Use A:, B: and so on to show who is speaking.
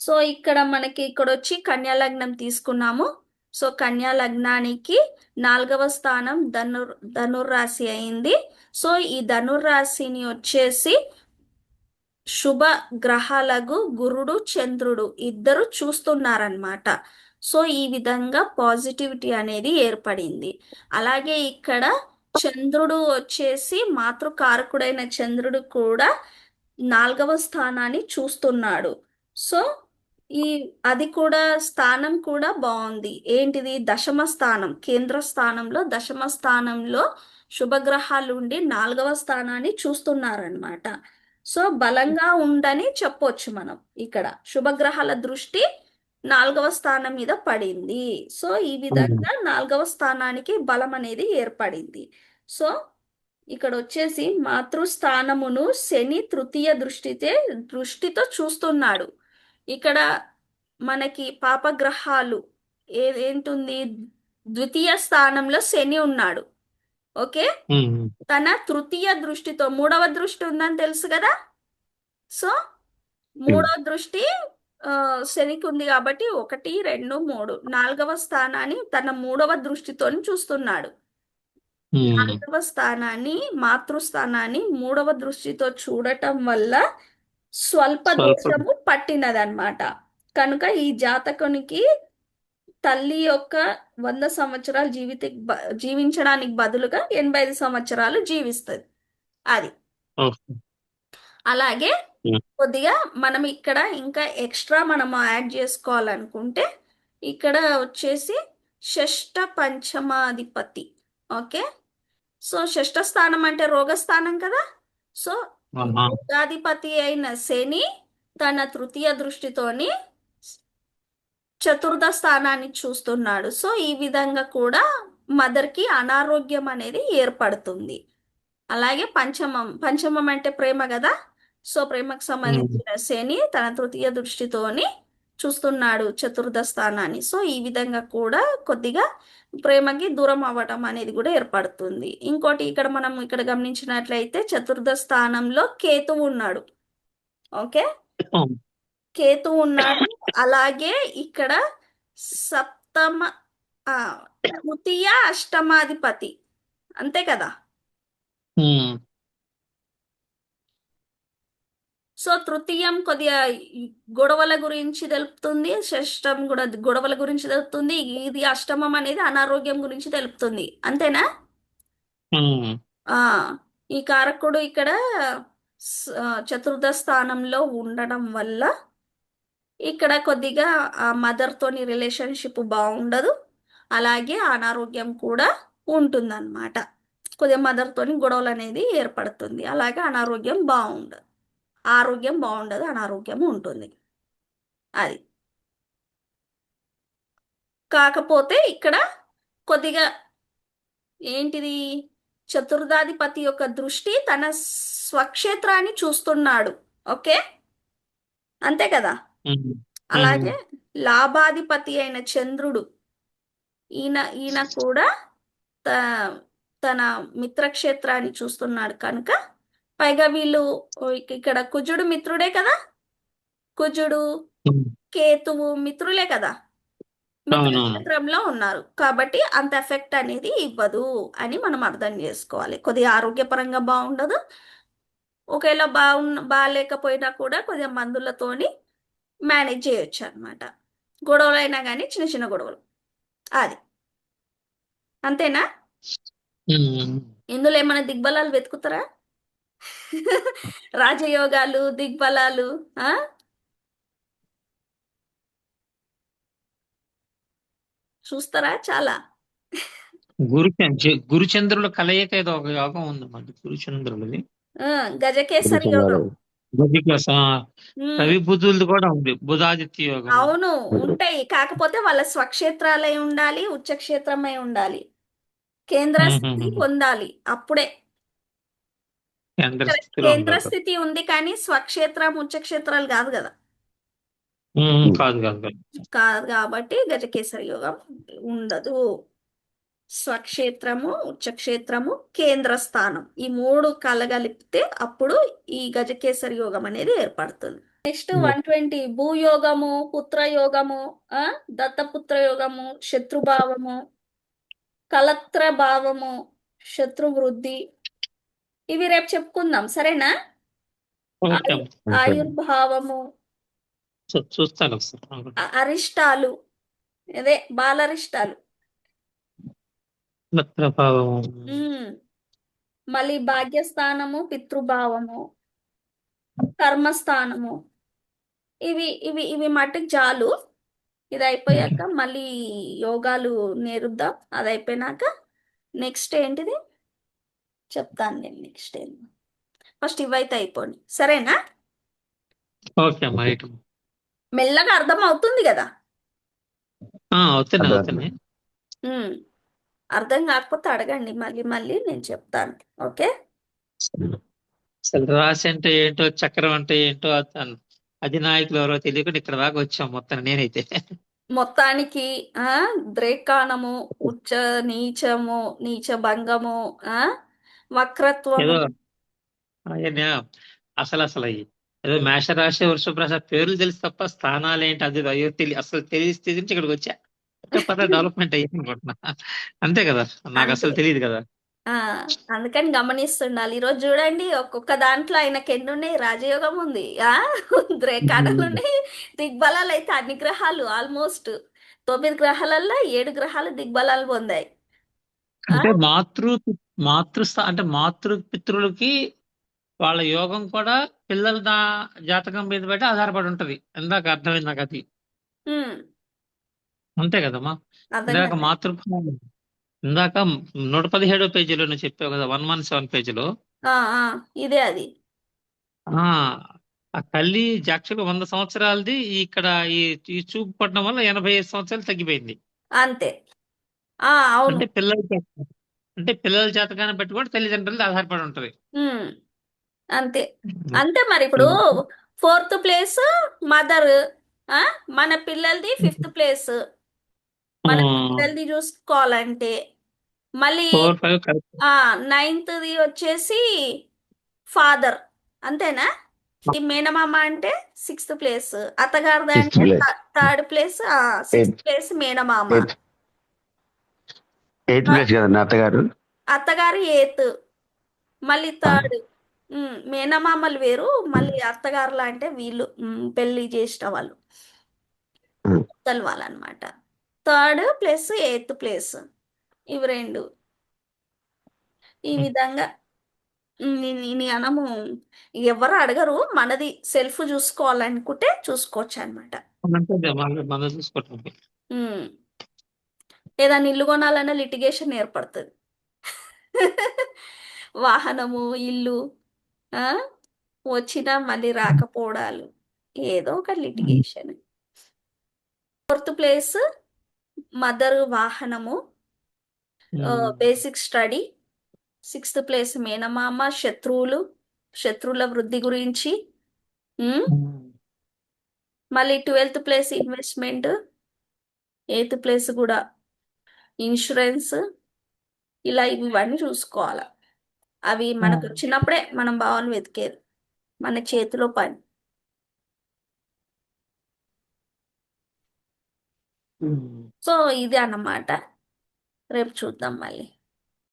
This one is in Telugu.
A: సో ఇక్కడ మనకి ఇక్కడ వచ్చి కన్యా లగ్నం తీసుకున్నాము. సో కన్యా లగ్నానికి నాలుగవ స్థానం ధనుర్ ధనుర్రాశి అయింది. సో ఈ ధనుర్రాశిని వచ్చేసి శుభ గ్రహాలకు గురుడు చంద్రుడు ఇద్దరు చూస్తున్నారనమాట సో ఈ విధంగా పాజిటివిటీ అనేది ఏర్పడింది. అలాగే ఇక్కడ చంద్రుడు వచ్చేసి మాతృకారకుడైన చంద్రుడు కూడా నాలుగవ స్థానాన్ని చూస్తున్నాడు. సో ఈ అది కూడా స్థానం కూడా బాగుంది. ఏంటిది? దశమ స్థానం. కేంద్ర స్థానంలో దశమ స్థానంలో శుభగ్రహాలు ఉండి నాలుగవ స్థానాన్ని చూస్తున్నారనమాట సో బలంగా ఉందని చెప్పొచ్చు మనం ఇక్కడ. శుభగ్రహాల దృష్టి నాలుగవ స్థానం మీద పడింది. సో ఈ విధంగా నాలుగవ స్థానానికి బలం అనేది ఏర్పడింది. సో ఇక్కడ వచ్చేసి మాతృస్థానమును శని తృతీయ దృష్టితే దృష్టితో చూస్తున్నాడు. ఇక్కడ మనకి పాపగ్రహాలు ఏ ఏంటుంది? ద్వితీయ స్థానంలో శని ఉన్నాడు. ఓకే? తన తృతీయ దృష్టితో మూడవ దృష్టి ఉందని తెలుసు కదా? సో మూడవ దృష్టి శనికి ఉంది కాబట్టి ఒకటి రెండు మూడు. నాలుగవ స్థానాన్ని తన మూడవ దృష్టితోని చూస్తున్నాడు. నాలుగవ స్థానాన్ని మాతృస్థానాన్ని మూడవ దృష్టితో చూడటం వల్ల స్వల్ప దోషము పట్టినదన్నమాట. కనుక ఈ జాతకునికి తల్లి యొక్క వంద సంవత్సరాలు జీవిత జీవించడానికి బదులుగా ఎనభై ఐదు సంవత్సరాలు జీవిస్తుంది. అది. అలాగే. కొద్దిగా మనం ఇక్కడ ఇంకా ఎక్స్ట్రా మనం యాడ్ చేసుకోవాలనుకుంటే ఇక్కడ వచ్చేసి షష్ట పంచమాధిపతి. ఓకే? సో షష్ట స్థానం అంటే రోగస్థానం కదా? సో రోగాధిపతి అయిన శని తన తృతీయ దృష్టితోని చతుర్థ స్థానాన్ని చూస్తున్నాడు. సో ఈ విధంగా కూడా మదర్కి అనారోగ్యం అనేది ఏర్పడుతుంది. అలాగే పంచమం పంచమం అంటే ప్రేమ కదా? సో ప్రేమకు సంబంధించిన శని తన తృతీయ దృష్టితోని చూస్తున్నాడు చతుర్థ స్థానాన్ని. సో ఈ విధంగా కూడా కొద్దిగా ప్రేమకి దూరం అవ్వటం అనేది కూడా ఏర్పడుతుంది. ఇంకోటి ఇక్కడ మనం ఇక్కడ గమనించినట్లయితే చతుర్థ స్థానంలో కేతువు ఉన్నాడు. ఓకే? కేతు ఉన్నాడు. అలాగే ఇక్కడ సప్తమ తృతీయ అష్టమాధిపతి. అంతే కదా
B: ఉమ్,
A: సో తృతీయం కొద్దిగా గొడవల గురించి తెలుపుతుంది షష్టం కూడా గొడవల గురించి తెలుపుతుంది ఇది అష్టమం అనేది అనారోగ్యం గురించి తెలుపుతుంది. అంతేనా? ఆ ఈ కారకుడు ఇక్కడ చతుర్థ స్థానంలో ఉండడం వల్ల ఇక్కడ కొద్దిగా ఆ మదర్ తోని రిలేషన్షిప్ బాగుండదు అలాగే అనారోగ్యం కూడా ఉంటుందన్నమాట. కొద్దిగా మదర్ తోని గొడవలు అనేది ఏర్పడుతుంది అలాగే అనారోగ్యం బాగుండదు. ఆరోగ్యం బాగుండదు అనారోగ్యం ఉంటుంది. అది. కాకపోతే ఇక్కడ కొద్దిగా ఏంటిది? చతుర్థాధిపతి యొక్క దృష్టి తన స్వక్షేత్రాన్ని చూస్తున్నాడు. ఓకే? అంతే కదా? అలాగే లాభాధిపతి అయిన చంద్రుడు ఈయన ఈయన కూడా తన మిత్రక్షేత్రాన్ని చూస్తున్నాడు కనుక పైగా వీళ్ళు ఇక- ఇక్కడ కుజుడు మిత్రుడే కదా? కుజుడు కేతువు మిత్రులే కదా. మిత్రక్షేత్రంలో ఉన్నారు. కాబట్టి అంత ఎఫెక్ట్ అనేది ఇవ్వదు అని మనం అర్థం చేసుకోవాలి. కొద్దిగా ఆరోగ్యపరంగా బాగుండదు. ఒకవేళ బాగున్న బాగాలేకపోయినా కూడా కొద్దిగా మందులతోని మేనేజ్ చేయొచ్చు అనమాట గొడవలు అయినా కానీ చిన్న చిన్న గొడవలు. అది. అంతేనా? ఇందులో ఏమైనా దిగ్బలాలు వెతుకుతారా? రాజయోగాలు దిగ్బలాలు ఆ? చూస్తారా? చాలా.
B: గురు గురుచంద్రుల కలయిక ఏదో ఒక యోగం ఉందన్నమాట గురుచంద్రులది.
A: గజకేసరి యోగం.
B: గజకేశ
A: ఉమ్,
B: రవి బుధులది కూడా ఉంది బుధాదిత్య యోగం.
A: అవును ఉంటాయి. కాకపోతే వాళ్ళ స్వక్షేత్రాలై ఉండాలి ఉచ్చక్షేత్రమై ఉండాలి. కేంద్ర స్థితి. పొందాలి అప్పుడే.
B: కేంద్ర
A: స్థితి ఉంది కానీ స్వక్షేత్రం ఉచ్చక్షేత్రాలు కాదు కాదు.
B: కాదు కాదు కాదు.
A: కాబట్టి గజకేసరి యోగం ఉండదు. స్వక్షేత్రము ఉచ్చక్షేత్రము కేంద్ర స్థానం. ఈ మూడు కలగలిపితే అప్పుడు ఈ గజకేసరి యోగం అనేది ఏర్పడుతుంది. నెక్స్ట్ వన్ ట్వంటీ భూయోగము పుత్రయోగము ఆ దత్తపుత్ర యోగము శత్రుభావము కలత్ర భావము శత్రు వృద్ధి ఇవి రేపు చెప్పుకుందాం సరేనా? ఆయుర్భావము.
B: చూస్తాను
A: అరిష్టాలు. అదే బాలరిష్టాలు. మళ్ళీ భాగ్యస్థానము పితృభావము కర్మస్థానము. ఇవి ఇవి ఇవి మట్టుకు చాలు. ఇది అయిపోయాక మళ్ళీ యోగాలు నేరుద్దాం. అది అయిపోయినాక నెక్స్ట్ ఏంటిది? చెప్తాను నేను నెక్స్ట్ ఏం ఫస్ట్ ఇవైతే అయిపోండి సరేనా?
B: ఓకే అమ్మా.
A: మెల్లగా అర్థం అవుతుంది కదా?
C: అర్థం.
A: కాకపోతే అడగండి మళ్ళీ మళ్ళీ నేను చెప్తాను. ఓకే?
B: అసలు రాశి అంటే ఏంటో చక్రం అంటే ఏంటో అధినాయకులు ఎవరో తెలియకుండా ఇక్కడ దాకా వచ్చాం మొత్తం నేనైతే.
A: మొత్తానికి ఆ ద్రేకాణము ఉచ్చ నీచము నీచ భంగము ఆ
B: ఆయన అసలు అసలు అయ్యి ఏదో మేషరాశి వృషభ రాశి పేర్లు తెలిసి తప్ప స్థానాలు ఏంటి అది అయ్యో తెలియ అసలు తెలిసి స్థితి నుంచి ఇక్కడికి వచ్చా? పద డెవలప్మెంట్ అయ్యింది అనుకుంటున్నా అంతే కదా నాకు అసలు. తెలియదు కదా.
A: ఆ అందుకని గమనిస్తుండాలి. ఈరోజు చూడండి ఒక్కొక్క దాంట్లో ఆయనకి ఎన్ని ఉన్నాయి రాజయోగం ఉంది. ఆ ద్రేకాణాలు ఉన్నాయి దిగ్బలాలు అయితే అన్ని గ్రహాలు ఆల్మోస్ట్ తొమ్మిది గ్రహాలల్లో ఏడు గ్రహాలు దిగ్బలాలు పొందాయి.
B: అంటే మాతృ మాతృ అంటే మాతృ పితృలకి వాళ్ళ యోగం కూడా పిల్లల దా జాతకం మీద బట్టి ఆధారపడి ఉంటది. ఇందాక అర్థమైంది నాకు అది. అంతే కదమ్మా. ఇందాక మాతృభావం ఇందాక నూట పదిహేడో పేజీలో నువ్వు చెప్పావు కదా వన్ వన్ సెవెన్ పేజీలో.
A: ఇదే అది.
B: ఆ తల్లి యాక్చువల్గా వంద సంవత్సరాలది ఇక్కడ ఈ ఈ చూపు పడడం వల్ల ఎనభై ఐదు సంవత్సరాలు తగ్గిపోయింది.
A: అంతే. అవును.
B: అంటే పిల్లల జాతకం అంటే పిల్లల జాతకాన్ని బట్టి కూడా తల్లిదండ్రులది ఆధారపడి ఉంటది.
A: ఉమ్, అంతే. అంతే మరి ఇప్పుడు ఫోర్త్ ప్లేస్ మదర్ మన పిల్లలది ఫిఫ్త్ ప్లేస్. మన పిల్లలది చూసుకోవాలంటే మళ్ళీ
B: ఫోర్ ఫైవ్ కరెక్ట్.
A: ఆ నైన్త్ది వచ్చేసి ఫాదర్. అంతేనా? ఈ మేనమామ అంటే సిక్స్త్ ప్లేస్. అత్తగారిది
C: Sixth
A: అంటే
C: place.
A: Third place sixth
C: Eighth.
A: Place మేనమామ.
C: ఎయిత్ ప్లేస్ కదండి అత్తగారు?
A: అత్తగారు ఎయిత్. మళ్ళీ థర్డ్. మేనమామలు వేరు. మళ్ళీ అత్తగారులు అంటే వీళ్ళు పెళ్ళి చేసిన వాళ్ళు.
C: ఉమ్.
A: ముసలి వాళ్ళు అనమాట థర్డ్ ప్లస్ ఎయిత్ ప్లేస్ ఇవి రెండు. ఈ విధంగా నీ- నీ- నీ అనము ఎవరు అడగరు. మనది సెల్ఫ్ చూసుకోవాలనుకుంటే చూసుకోవచ్చు అనమాట
B: అంటే మన మనం చూసుకుంటాం
A: ఏదైనా ఇల్లు కొనాలన్నా లిటిగేషన్ ఏర్పడుతుంది. వాహనము ఇల్లు వచ్చినా మళ్ళీ రాకపోవడాలు ఏదో ఒక లిటిగేషన్ ఫోర్త్ ప్లేస్ మదర్ వాహనము బేసిక్ స్టడీ సిక్స్త్ ప్లేస్ మేనమామ శత్రువులు శత్రువుల వృద్ధి గురించి. ఉమ్, మళ్ళీ twelfth place investment eighth place కూడా ఇన్సూరెన్స్ ఇలా ఇవన్నీ చూసుకోవాలి. అవి మనకు వచ్చినప్పుడే మనం భావన వెతికేది మన చేతిలో పని. సో ఇది అన్నమాట. రేపు చూద్దాం మళ్ళీ.